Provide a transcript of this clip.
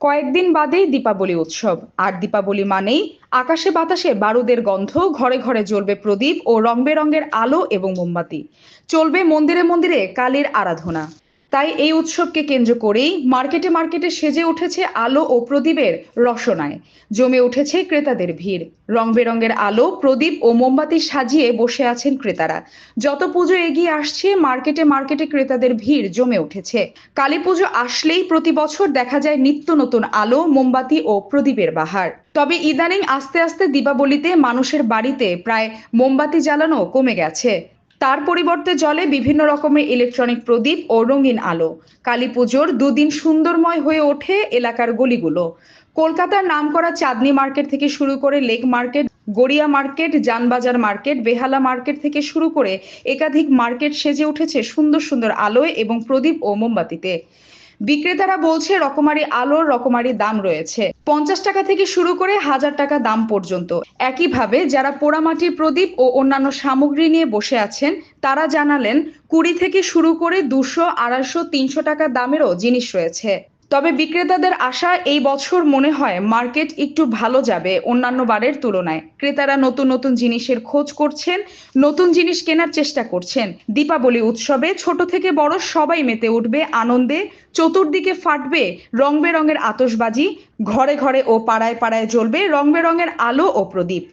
কয়েকদিন বাদেই দীপাবলি উৎসব। আর দীপাবলি মানেই আকাশে বাতাসে বারুদের গন্ধ, ঘরে ঘরে জ্বলবে প্রদীপ ও রং বেরঙের আলো এবং মোমবাতি। চলবে মন্দিরে মন্দিরে কালীর আরাধনা। তাই এই উৎসবকে কেন্দ্র করেই মার্কেটে মার্কেটে সেজে উঠেছে আলো ও প্রদীপের রসনায়। জমে উঠেছে ক্রেতাদের ভিড়। রং বেরঙের আলো, প্রদীপ ও মোমবাতি সাজিয়ে বসে আছেন ক্রেতারা। যত পুজো এগিয়ে আসছে, মার্কেটে মার্কেটে ক্রেতাদের ভিড় জমে উঠেছে। কালী পুজো আসলেই প্রতি বছর দেখা যায় নিত্য নতুন আলো, মোমবাতি ও প্রদীপের বাহার। তবে ইদানিং আস্তে আস্তে দীপাবলিতে মানুষের বাড়িতে প্রায় মোমবাতি জ্বালানো কমে গেছে। তার পরিবর্তে জলে বিভিন্ন রকমের ইলেকট্রনিক প্রদীপ ও রঙিন আলো। কালী পুজোর দুদিন সুন্দরময় হয়ে ওঠে এলাকার গলিগুলো। কলকাতার নামকরা চাঁদনি মার্কেট থেকে শুরু করে lake market, Garia market Janbazar market, Behala market থেকে শুরু করে একাধিক মার্কেট সেজে উঠেছে সুন্দর সুন্দর আলোয় এবং প্রদীপ ও মোমবাতিতে। বিক্রেতারা বলছে, রকমারি আলোর রকমারি দাম রয়েছে। পঞ্চাশ টাকা থেকে শুরু করে হাজার টাকা দাম পর্যন্ত। একইভাবে যারা পোড়ামাটির প্রদীপ ও অন্যান্য সামগ্রী নিয়ে বসে আছেন, তারা জানালেন, কুড়ি থেকে শুরু করে দুশো, আড়াইশো, তিনশো টাকা দামেরও জিনিস রয়েছে। তবে বিক্রেতাদের আশা এই বছর মনে হয় মার্কেট একটু ভালো যাবে অন্যান্য বারের তুলনায়। ক্রেতারা নতুন নতুন জিনিসের খোঁজ করছেন, নতুন জিনিস কেনার চেষ্টা করছেন। দীপাবলি উৎসবে ছোট থেকে বড় সবাই মেতে উঠবে আনন্দে, চতুর্দিকে ফাটবে রং বেরঙের আতশবাজি, ঘরে ঘরে ও পাড়ায় পাড়ায় জ্বলবে রং বেরঙের আলো ও প্রদীপ।